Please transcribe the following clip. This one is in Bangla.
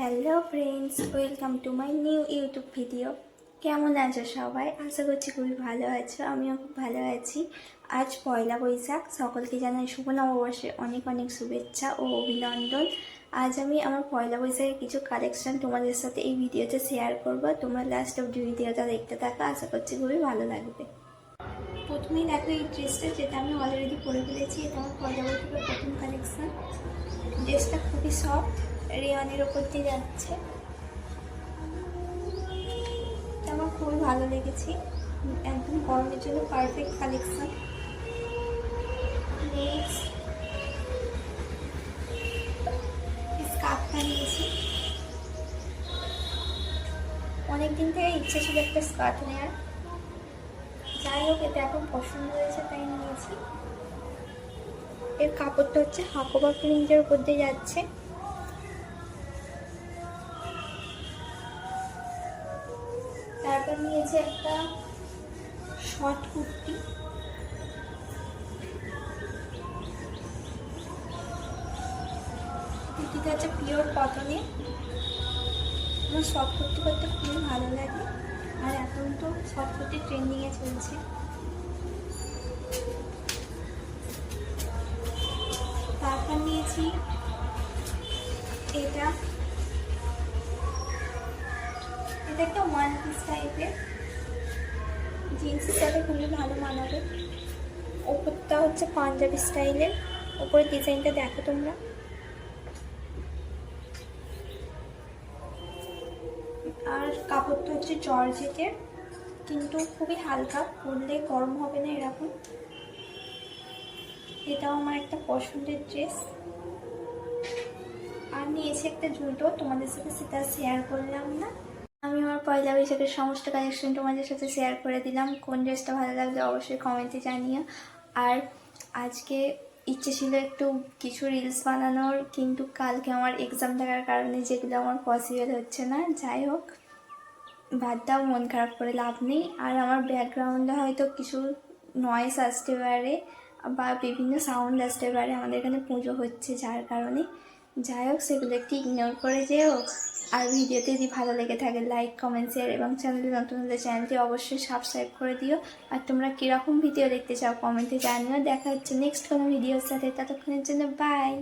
Hello friends, welcome to my new YouTube video. কেমন আছো সবাই? আশা করছি খুবই ভালো আছো, আমিও খুব ভালো আছি। আজ পয়লা বৈশাখ, সকলকে জানাই শুভ নববর্ষে অনেক অনেক শুভেচ্ছা ও অভিনন্দন। আজ আমি আমার পয়লা বৈশাখের কিছু কালেকশন তোমাদের সাথে এই ভিডিওতে শেয়ার করব। তোমরা লাস্ট অব্দি ভিডিওটা দেখতে থাকা, আশা করছি খুবই ভালো লাগবে। প্রথমেই দেখো এই ড্রেসটা যেটা আমি অলরেডি পরে ফেলেছি, এটা আমার পয়লা বৈশাখের প্রথম কালেকশন ড্রেসটা খুবই সফট রেওয়ানের ওপর দিয়ে যাচ্ছে। আমার খুবই ভালো লেগেছে। একদম গরমের জন্য পারফেক্ট কালেকশন স্কার্ফটা নিয়েছি। অনেকদিন থেকে ইচ্ছে ছিল একটা স্কার্ট নেওয়ার যাই হোক, এটা এখন পছন্দ হয়েছে তাই নিয়েছি। এর কাপড়টা হচ্ছে হাকোবা প্রিন্টের উপর দিয়ে যাচ্ছে। তারপর নিয়েছে একটা শর্ট কুর্তি। কুর্তিটা হচ্ছে পিওর কটনে আমার শর্ট কুর্তি করতে খুবই ভালো লাগে। আর এখন তো শর্ট কুর্তি ট্রেন্ডিংয়ে চলছে। তারপর নিয়েছি এটা। একটা ওয়ান পিস টাইপের জিন্সের সাথে খুবই ভালো মানাবে। ওপরটা হচ্ছে পাঞ্জাবি স্টাইলের ওপরে ডিজাইনটা দেখো তোমরা। আর কাপড়টা হচ্ছে জর্জেটের কিন্তু খুবই হালকা। পরলে গরম হবে না এরকম। এটাও আমার একটা পছন্দের ড্রেস আর নিয়েছি একটা জুতো। তোমাদের সাথে সেটা শেয়ার করলাম না। পয়লা বৈশাখের সমস্ত কালেকশন তোমাদের সাথে শেয়ার করে দিলাম। কোন ড্রেসটা ভালো লাগলে অবশ্যই কমেন্টে জানিও। আর আজকে ইচ্ছে ছিল একটু কিছু রিলস বানানোর, কিন্তু কালকে আমার এক্সাম থাকার কারণে যেগুলো আমার পসিবল হচ্ছে না, যাই হোক। বাদ দাও, মন খারাপ করে লাভ নেই। আর আমার ব্যাকগ্রাউন্ডে হয়তো কিছু নয়েস আসতে পারে, বা বিভিন্ন সাউন্ড আসতে পারে। আমাদের এখানে পুজো হচ্ছে, যার কারণে। যাই হোক, সেগুলো একটু ইগনোর করে যেও। আর ভিডিওতে যদি ভালো লেগে থাকে লাইক কমেন্ট শেয়ার এবং চ্যানেলে নতুন হলে চ্যানেলটি অবশ্যই সাবস্ক্রাইব করে দিও। আর তোমরা কীরকম ভিডিও দেখতে চাও কমেন্টে জানিও। দেখা হচ্ছে নেক্সট কোনো ভিডিওর সাথে। ততক্ষণের জন্য বাই